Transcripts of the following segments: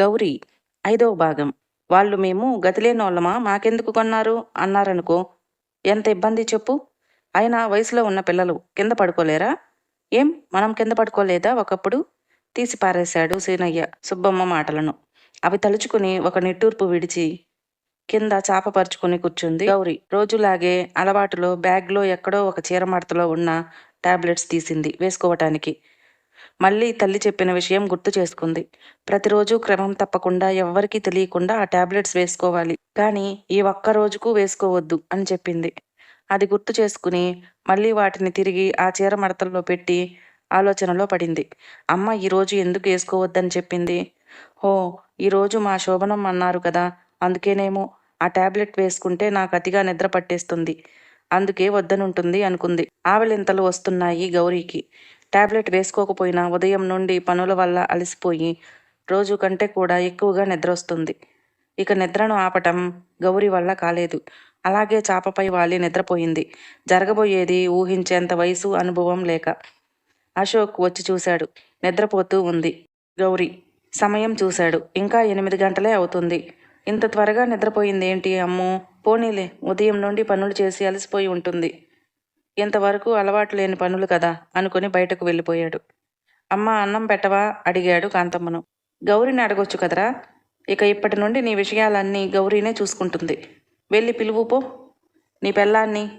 గౌరీ ఐదవ భాగం. వాళ్ళు మేము గతిలేనోళ్ళమా? మాకెందుకు కొన్నారు? అన్నారనుకో ఎంత ఇబ్బంది చెప్పు. అయినా వయసులో ఉన్న పిల్లలు కింద పడుకోలేరా? ఏం? మనం కింద పడుకోలేదా ఒకప్పుడు? తీసి పారేశాడు సీనయ్య సుబ్బమ్మ మాటలను. అవి తలుచుకుని ఒక నిట్టూర్పు విడిచి కింద చాపపరుచుకుని కూర్చుంది గౌరీ. రోజులాగే అలవాటులో బ్యాగ్లో ఎక్కడో ఒక చీరమడతలో ఉన్న టాబ్లెట్స్ తీసింది వేసుకోవటానికి. మళ్ళీ తల్లి చెప్పిన విషయం గుర్తు చేసుకుంది. ప్రతిరోజు క్రమం తప్పకుండా ఎవ్వరికీ తెలియకుండా ఆ టాబ్లెట్స్ వేసుకోవాలి. కానీ ఈ ఒక్క రోజుకు వేసుకోవద్దు అని చెప్పింది. అది గుర్తు చేసుకుని మళ్ళీ వాటిని తిరిగి ఆ చీర మడతల్లో పెట్టి ఆలోచనలో పడింది. అమ్మ ఈరోజు ఎందుకు వేసుకోవద్దని చెప్పింది. ఓ ఈరోజు మా శోభనం అన్నారు కదా అందుకేనేమో ఆ టాబ్లెట్ వేసుకుంటే నాకు అతిగా నిద్ర పట్టేస్తుంది. అందుకే వద్దనుంటుంది అనుకుంది. ఆవలింతలు వస్తున్నాయి గౌరీకి. టాబ్లెట్ వేసుకోకపోయినా ఉదయం నుండి పనుల వల్ల అలసిపోయి రోజు కంటే కూడా ఎక్కువగా నిద్ర వస్తుంది ఇక నిద్రను ఆపటం గౌరి వల్ల కాలేదు. అలాగే చాపపై వాలి నిద్రపోయింది. జరగబోయేది ఊహించేంత వయసు అనుభవం లేక అశోక్ వచ్చి చూశాడు. నిద్రపోతూ ఉంది. గౌరి సమయం చూశాడు. ఇంకా ఎనిమిది గంటలే అవుతుంది. ఇంత త్వరగా నిద్రపోయింది ఏంటి అమ్మో? పోనీలే ఉదయం నుండి పనులు చేసి అలసిపోయి ఉంటుంది. ఇంతవరకు అలవాటు లేని పనులు కదా అనుకుని బయటకు వెళ్ళిపోయాడు. అమ్మ అన్నం పెట్టవా? అడిగాడు కాంతమ్మను. గౌరిని అడగొచ్చు కదరా? ఇక ఇప్పటి నుండి నీ విషయాలన్నీ గౌరీనే చూసుకుంటుంది. వెళ్ళి పిలువు పో. నీ పెళ్ళాన్ని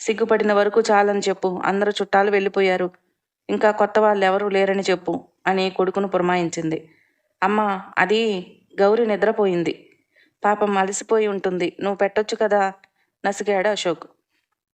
సిగ్గుపడిన వరకు చాలని చెప్పు. అందరు చుట్టాలు వెళ్ళిపోయారు. ఇంకా కొత్త వాళ్ళు ఎవరూ లేరని చెప్పు అని కొడుకును పురమాయించింది. అమ్మ అది గౌరి నిద్రపోయింది. పాపం అలసిపోయి ఉంటుంది. నువ్వు పెట్టొచ్చు కదా? నసిగాడు అశోక్.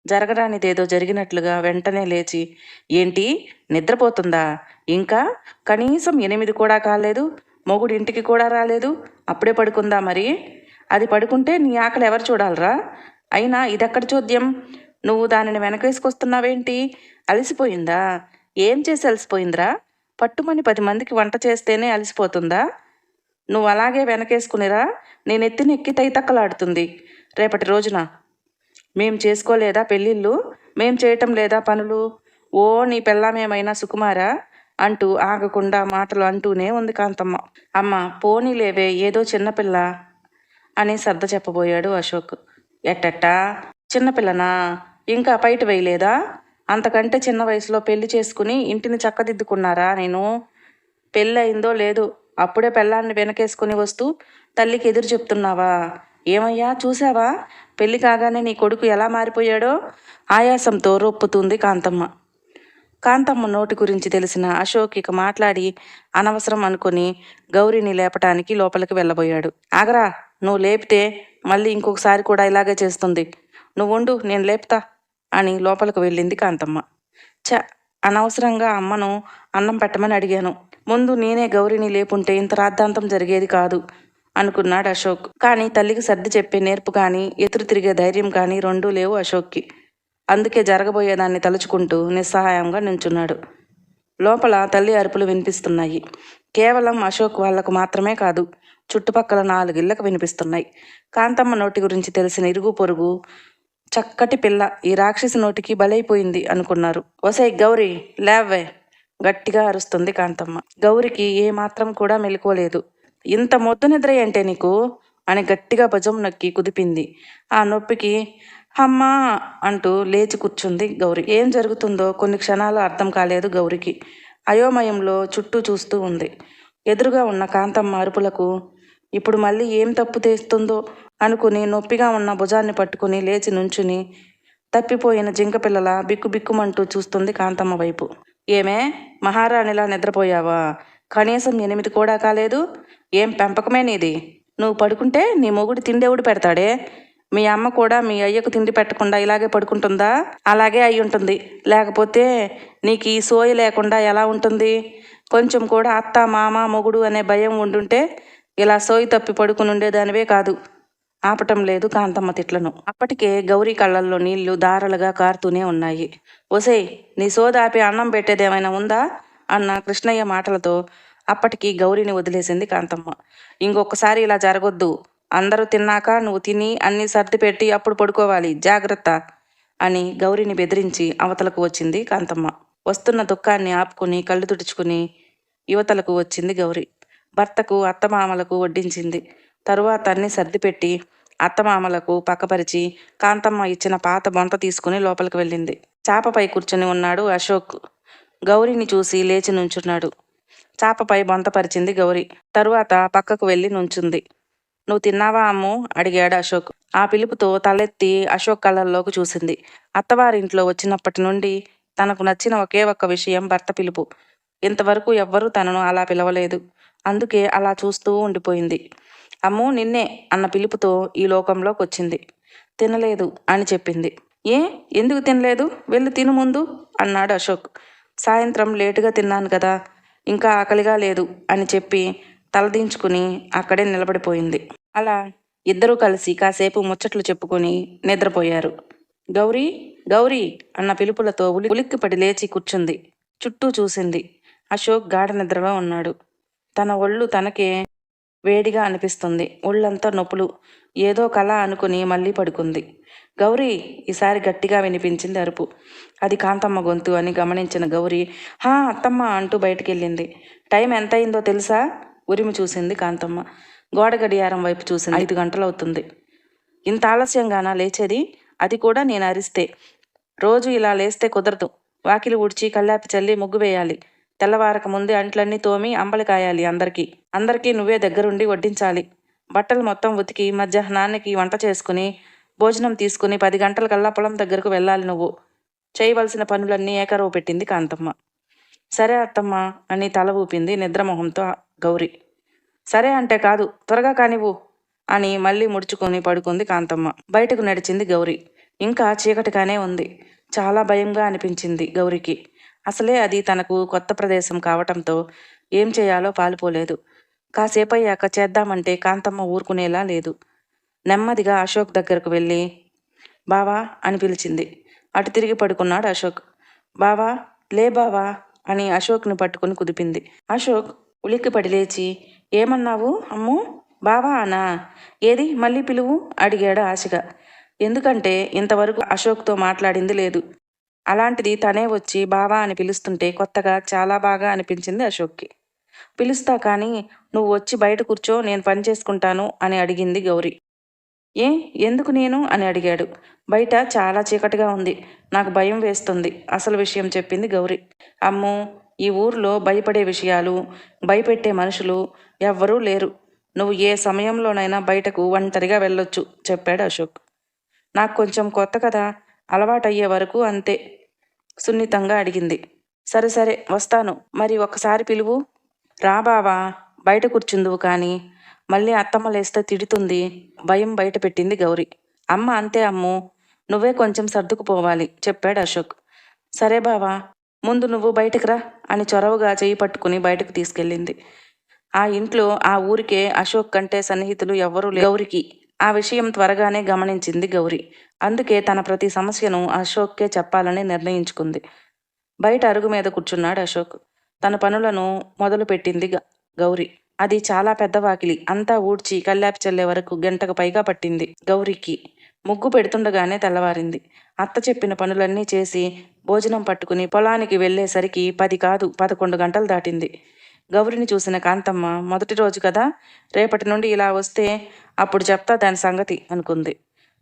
జరగరానిదేదో జరిగినట్లుగా వెంటనే లేచి ఏంటి నిద్రపోతుందా? ఇంకా? కనీసం ఎనిమిది కూడా కాలేదు మొగుడు ఇంటికి కూడా రాలేదు అప్పుడే పడుకుందా మరి? అది పడుకుంటే నీ ఆకలి ఎవరు చూడాలరా? అయినా ఇదెక్కడ చూద్యం? నువ్వు దానిని వెనకేసుకొస్తున్నావేంటి? అలసిపోయిందా? ఏం చేసి అలసిపోయిందిరా? పట్టుమని పది మందికి వంట చేస్తేనే అలసిపోతుందా? నువ్వు అలాగే వెనకేసుకునిరా నేను ఎత్తిన ఎక్కి తైతక్కలాడుతుంది. రేపటి రోజున మేం చేసుకోలేదా పెళ్ళిళ్ళు? మేం చేయటం లేదా పనులు? ఓ నీ పెళ్ళామేమైనా సుకుమారా? అంటూ ఆగకుండా మాటలు అంటూనే ఉంది కాంతమ్మ. అమ్మ పోనీలేవే ఏదో చిన్నపిల్ల అని సర్ద చెప్పబోయాడు అశోక్. ఎట్టట్టా? చిన్నపిల్లనా ఇంకా బయట వేయలేదా? అంతకంటే చిన్న వయసులో పెళ్ళి చేసుకుని ఇంటిని చక్కదిద్దుకున్నారా నేను? పెళ్ళి అయిందో లేదు అప్పుడే పెళ్ళాన్ని వెనకేసుకుని వస్తూ తల్లికి ఎదురు చెప్తున్నావా? ఏమయ్యా చూసావా పెళ్ళి కాగానే నీ కొడుకు ఎలా మారిపోయాడో? ఆయాసంతో రొప్పుతుంది కాంతమ్మ. కాంతమ్మ నోటి గురించి తెలిసిన అశోక్ ఇక మాట్లాడి అనవసరం అనుకుని గౌరీని లేపటానికి లోపలికి వెళ్ళబోయాడు. ఆగరా నువ్వు లేపితే మళ్ళీ ఇంకొకసారి కూడా ఇలాగే చేస్తుంది. నువ్వు ఉండు నేను లేపుతా అని లోపలికి వెళ్ళింది కాంతమ్మ. చ అనవసరంగా అమ్మను అన్నం పెట్టమని అడిగాను. ముందు నేనే గౌరిని లేపుంటే ఇంత రాద్ధాంతం జరిగేది కాదు. అనుకున్నాడు అశోక్. కానీ తల్లికి సర్ది చెప్పే నేర్పు కానీ ఎదురు తిరిగే ధైర్యం కానీ రెండూ లేవు అశోక్కి. అందుకే జరగబోయేదాన్ని తలుచుకుంటూ నిస్సహాయంగా నించున్నాడు. లోపల తల్లి అరుపులు వినిపిస్తున్నాయి. కేవలం అశోక్ వాళ్ళకు మాత్రమే కాదు చుట్టుపక్కల నాలుగిళ్ళకు వినిపిస్తున్నాయి. కాంతమ్మ నోటి గురించి తెలిసిన ఇరుగు పొరుగు చక్కటి పిల్ల ఈ రాక్షసి నోటికి బలైపోయింది అనుకున్నారు. ఒసై గౌరీ లేవే గట్టిగా అరుస్తుంది కాంతమ్మ. గౌరికి ఏమాత్రం కూడా మెలుకోలేదు ఇంత మొద్దు నిద్ర అంటే నీకు? అని గట్టిగా భుజం నొక్కి కుదిపింది. ఆ నొప్పికి అమ్మా అంటూ లేచి కూర్చుంది గౌరి. ఏం జరుగుతుందో కొన్ని క్షణాలు అర్థం కాలేదు గౌరికి. అయోమయంలో చుట్టూ చూస్తూ ఉంది. ఎదురుగా ఉన్న కాంతమ్మ మార్పులకు ఇప్పుడు మళ్ళీ ఏం తప్పు తెస్తుందో అనుకుని నొప్పిగా ఉన్న భుజాన్ని పట్టుకుని లేచి నుంచుని తప్పిపోయిన జింకపిల్లల బిక్కుబిక్కుమంటూ బిక్కు బిక్కుమంటూ చూస్తుంది కాంతమ్మ వైపు. ఏమే? మహారాణిలా నిద్రపోయావా? కనీసం ఎనిమిది కూడా కాలేదు. ఏం పెంపకమే నీది. నువ్వు పడుకుంటే నీ మొగుడు తిండేవుడు పెడతాడే? మీ అమ్మ కూడా మీ అయ్యకు తిండి పెట్టకుండా ఇలాగే పడుకుంటుందా? అలాగే అయి ఉంటుంది. లేకపోతే నీకు ఈ సోయి లేకుండా ఎలా ఉంటుంది? కొంచెం కూడా అత్త మామ మొగుడు అనే భయం ఉండుంటే ఇలా సోయి తప్పి పడుకుని ఉండేదానివే కాదు. ఆపటం లేదు కాంతమ్మ తిట్లను. అప్పటికే గౌరీ కళ్ళల్లో నీళ్ళు దారలుగా కారుతూనే ఉన్నాయి. ఒసేయ్ నీ సోదాపి అన్నం పెట్టేదేమైనా ఉందా? అన్న కృష్ణయ్య మాటలతో అప్పటికి గౌరీని వదిలేసింది కాంతమ్మ. ఇంకొకసారి ఇలా జరగొద్దు. అందరూ తిన్నాక నువ్వు తిని అన్ని సర్ది పెట్టి అప్పుడు పడుకోవాలి. జాగ్రత్త అని గౌరిని బెదిరించి అవతలకు వచ్చింది కాంతమ్మ. వస్తున్న దుఃఖాన్ని ఆపుకుని కళ్ళు తుడుచుకుని యువతలకు వచ్చింది గౌరి. భర్తకు అత్తమామలకు వడ్డించింది. తరువాత అన్ని సర్దిపెట్టి అత్తమామలకు పక్కపరిచి కాంతమ్మ ఇచ్చిన పాత బొంత తీసుకుని లోపలికి వెళ్ళింది. చాపపై కూర్చుని ఉన్నాడు అశోక్. గౌరీని చూసి లేచి నుంచున్నాడు. చాపపై బొంతపరిచింది గౌరీ. తరువాత పక్కకు వెళ్ళి నుంచుంది. నువ్వు తిన్నావా అమ్ము? అడిగాడు అశోక్. ఆ పిలుపుతో తలెత్తి అశోక్ కళ్ళల్లోకి చూసింది. అత్తవారింట్లో వచ్చినప్పటి నుండి తనకు నచ్చిన ఒకే ఒక్క విషయం భర్త పిలుపు. ఇంతవరకు ఎవ్వరూ తనను అలా పిలవలేదు. అందుకే అలా చూస్తూ ఉండిపోయింది. అమ్ము నిన్నే అన్న పిలుపుతో ఈ లోకంలోకి వచ్చింది తినలేదు అని చెప్పింది. ఏ? ఎందుకు తినలేదు? వెళ్ళి తిను ముందు అన్నాడు అశోక్. సాయంత్రం లేటుగా తిన్నాను కదా ఇంకా ఆకలిగా లేదు అని చెప్పి తలదించుకుని అక్కడే నిలబడిపోయింది. అలా ఇద్దరూ కలిసి కాసేపు ముచ్చట్లు చెప్పుకొని నిద్రపోయారు. గౌరీ గౌరీ అన్న పిలుపులతో ఉలి ఉలిక్కిపడి లేచి కూర్చుంది. చుట్టూ చూసింది. అశోక్ గాఢ నిద్రలో ఉన్నాడు. తన ఒళ్ళు తనకే వేడిగా అనిపిస్తుంది. ఒళ్ళంతా నొప్పులు. ఏదో కళ అనుకుని మళ్ళీ పడుకుంది. గౌరీ ఈసారి గట్టిగా వినిపించింది అరుపు. అది కాంతమ్మ గొంతు అని గమనించిన గౌరీ హా అత్తమ్మ అంటూ బయటకెళ్ళింది. టైం ఎంత అయిందో తెలుసా? ఉరిమి చూసింది కాంతమ్మ. గోడ గడియారం వైపు చూసింది. ఐదు గంటలు అవుతుంది ఇంత ఆలస్యంగానా లేచేది? అది కూడా నేను అరిస్తే. రోజు ఇలా లేస్తే కుదరదు. వాకిలి ఊడ్చి కల్లాపి చల్లి ముగ్గు వేయాలి. తెల్లవారక ముందే అంట్లన్నీ తోమి అంబలి కాయాలి అందరికీ. అందరికీ నువ్వే దగ్గరుండి వడ్డించాలి. బట్టలు మొత్తం ఉతికి మధ్యాహ్నానికి వంట చేసుకుని భోజనం తీసుకుని పది గంటలకల్లా పొలం దగ్గరకు వెళ్ళాలి నువ్వు. చేయవలసిన పనులన్నీ ఏకరవు పెట్టింది కాంతమ్మ. సరే అత్తమ్మ అని తల ఊపింది నిద్రమొహంతో గౌరి. సరే అంటే కాదు త్వరగా కానివ్వు అని మళ్ళీ ముడుచుకొని పడుకుంది కాంతమ్మ. బయటకు నడిచింది గౌరి. ఇంకా చీకటిగానే ఉంది. చాలా భయంగా అనిపించింది గౌరికి. అసలే అది తనకు కొత్త ప్రదేశం కావటంతో ఏం చేయాలో పాలుపోలేదు. కాసేపయ్యాక చేద్దామంటే కాంతమ్మ ఊరుకునేలా లేదు. నెమ్మదిగా అశోక్ దగ్గరకు వెళ్ళి బావా అని పిలిచింది. అటు తిరిగి పడుకున్నాడు అశోక్. బావా లే బావా అని అశోక్ని పట్టుకుని కుదిపింది. అశోక్ ఉలిక్కిపడి లేచి ఏమన్నావు అమ్ము? బావా అనా? ఏది? మళ్ళీ పిలువు? అడిగాడు ఆశగా. ఎందుకంటే ఇంతవరకు అశోక్తో మాట్లాడింది లేదు. అలాంటిది తనే వచ్చి బావా అని పిలుస్తుంటే కొత్తగా చాలా బాగా అనిపించింది అశోక్కి. పిలుస్తా కానీ నువ్వు వచ్చి బయట కూర్చో నేను పని చేసుకుంటాను అని అడిగింది గౌరీ. ఏ? ఎందుకు నేను? అని అడిగాడు. బయట చాలా చీకటిగా ఉంది. నాకు భయం వేస్తుంది అసలు విషయం చెప్పింది గౌరీ. అమ్మో! ఈ ఊర్లో భయపడే విషయాలు భయపెట్టే మనుషులు ఎవ్వరూ లేరు. నువ్వు ఏ సమయంలోనైనా బయటకు ఒంటరిగా వెళ్ళొచ్చు చెప్పాడు అశోక్. నాకు కొంచెం కొత్త కదా అలవాటయ్యే వరకు అంతే సున్నితంగా అడిగింది. సరే సరే వస్తాను. మరి ఒక్కసారి పిలువు. రా బావా బయట కూర్చుందువు కానీ. మళ్ళీ అత్తమ్మ లేస్తే తిడుతుంది. భయం బయట పెట్టింది గౌరి. అమ్మ అంతే అమ్ము. నువ్వే కొంచెం సర్దుకుపోవాలి చెప్పాడు అశోక్. సరే బావా ముందు నువ్వు బయటకు రా అని చొరవగా చేయి పట్టుకుని బయటకు తీసుకెళ్ళింది. ఆ ఇంట్లో ఆ ఊరికే అశోక్ కంటే సన్నిహితులు ఎవ్వరూ గౌరికి ఆ విషయం త్వరగానే గమనించింది గౌరి. అందుకే తన ప్రతి సమస్యను అశోక్కే చెప్పాలని నిర్ణయించుకుంది. బయట అరుగు మీద కూర్చున్నాడు అశోక్. తన పనులను మొదలుపెట్టింది గౌరీ గ- గౌరి. అది చాలా పెద్ద వాకిలి. అంతా ఊడ్చి కల్లాపి చల్లే వరకు గంటకు పైగా పట్టింది గౌరికి. ముగ్గు పెడుతుండగానే తెల్లవారింది. అత్త చెప్పిన పనులన్నీ చేసి భోజనం పట్టుకుని పొలానికి వెళ్ళేసరికి పది కాదు పదకొండు గంటలు దాటింది. గౌరిని చూసిన కాంతమ్మ మొదటి రోజు కదా రేపటి నుండి ఇలా వస్తే అప్పుడు చెప్తా దాని సంగతి అనుకుంది.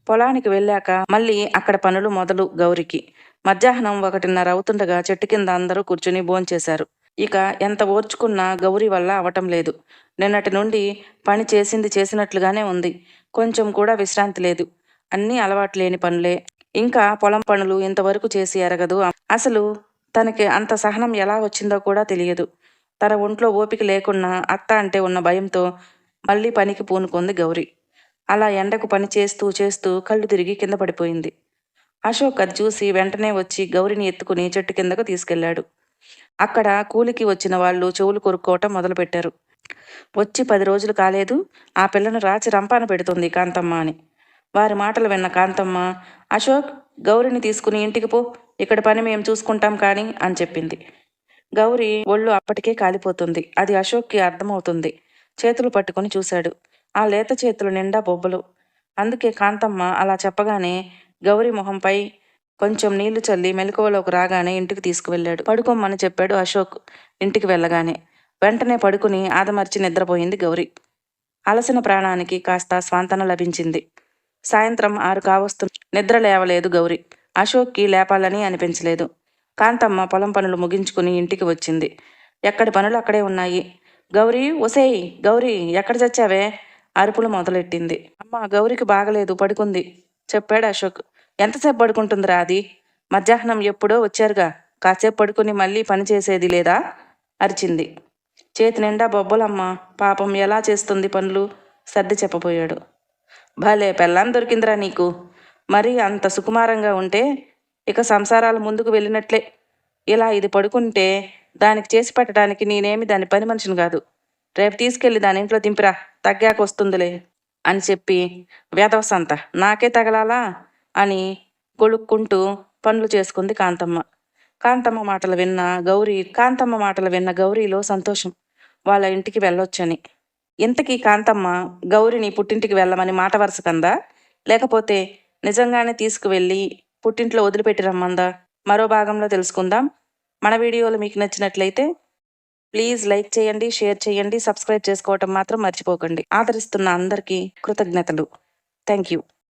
పొలానికి వెళ్ళాక మళ్ళీ అక్కడ పనులు మొదలు గౌరికి. మధ్యాహ్నం ఒకటిన్నర అవుతుండగా చెట్టు కింద అందరూ కూర్చుని భోంచేశారు. ఇక ఎంత ఓర్చుకున్నా గౌరి వల్ల అవటం లేదు. నిన్నటి నుండి పని చేసింది చేసినట్లుగానే ఉంది. కొంచెం కూడా విశ్రాంతి లేదు. అన్నీ అలవాటు లేని పనులే. ఇంకా పొలం పనులు ఇంతవరకు చేసి ఎరగదు. అసలు తనకి అంత సహనం ఎలా వచ్చిందో కూడా తెలియదు. తన ఒంట్లో ఓపిక లేకున్నా అత్త అంటే ఉన్న భయంతో మళ్ళీ పనికి పూనుకుంది గౌరి. అలా ఎండకు పని చేస్తూ చేస్తూ కళ్ళు తిరిగి కింద పడిపోయింది. అశోక్ అది చూసి వెంటనే వచ్చి గౌరిని ఎత్తుకుని చెట్టు కిందకు తీసుకెళ్ళాడు అక్కడ కూలికి వచ్చిన వాళ్ళు చెవులు కొరుక్కోవటం మొదలుపెట్టారు. వచ్చి పది రోజులు కాలేదు ఆ పిల్లను రాచి రంపాన పెడుతుంది కాంతమ్మ అని. వారి మాటలు విన్న కాంతమ్మ అశోక్ గౌరిని తీసుకుని ఇంటికి పో ఇక్కడ పని మేము చూసుకుంటాం కానీ అని చెప్పింది. గౌరి ఒళ్ళు అప్పటికే కాలిపోతుంది. అది అశోక్కి అర్థమవుతుంది. చేతులు పట్టుకొని చూశాడు. ఆ లేత చేతులు నిండా బొబ్బలు. అందుకే కాంతమ్మ అలా చెప్పగానే గౌరి మొహంపై కొంచెం నీళ్ళు చల్లి మెలకువలోకి రాగానే ఇంటికి తీసుకువెళ్ళాడు. పడుకోమని చెప్పాడు అశోక్ ఇంటికి వెళ్ళగానే. వెంటనే పడుకుని ఆదమర్చి నిద్రపోయింది గౌరి. అలసిన ప్రాణానికి కాస్త స్వాంతన లభించింది. సాయంత్రం ఆరు కావస్తు నిద్ర లేవలేదు గౌరి. అశోక్కి లేపాలని అనిపించలేదు. కాంతమ్మ పొలం పనులు ముగించుకుని ఇంటికి వచ్చింది. ఎక్కడి పనులు అక్కడే ఉన్నాయి. గౌరీ ఒసేయ్ గౌరీ ఎక్కడ చచ్చావే? అరుపులు మొదలెట్టింది. అమ్మ గౌరికి బాగలేదు పడుకుంది. చెప్పాడు అశోక్. ఎంతసేపు పడుకుంటుందిరా అది? మధ్యాహ్నం ఎప్పుడో వచ్చారుగా. కాసేపు పడుకుని మళ్ళీ పని చేసేది లేదా? అరిచింది. చేతి నిండా బొబ్బలమ్మ. పాపం ఎలా చేస్తుంది పనులు? సర్ది చెప్పబోయాడు. భలే పెళ్ళాం దొరికిందిరా నీకు. మరి అంత సుకుమారంగా ఉంటే ఇక సంసారాలు ముందుకు వెళ్ళినట్లే. ఇలా ఇది పడుకుంటే దానికి చేసి పెట్టడానికి నేనేమి దాని పని మనిషిని కాదు. రేపు తీసుకెళ్ళి దాని ఇంట్లో దింపిరా తగ్గాక వస్తుందిలే అని చెప్పి వేదవసంత నాకే తగలాలా అని గొడుక్కుంటూ పనులు చేసుకుంది కాంతమ్మ. కాంతమ్మ మాటలు విన్న గౌరీ కాంతమ్మ మాటలు విన్న గౌరీలో సంతోషం. వాళ్ళ ఇంటికి వెళ్ళొచ్చని. ఇంతకీ కాంతమ్మ గౌరిని పుట్టింటికి వెళ్ళమని మాట వరుస కందా? లేకపోతే నిజంగానే తీసుకువెళ్ళి పుట్టింట్లో వదిలిపెట్టి రమ్మందా మరో భాగంలో తెలుసుకుందాం. మన వీడియోలు మీకు నచ్చినట్లయితే ప్లీజ్ లైక్ చేయండి షేర్ చేయండి సబ్స్క్రైబ్ చేసుకోవటం మాత్రం మర్చిపోకండి. ఆదరిస్తున్న అందరికీ కృతజ్ఞతలు. Thank you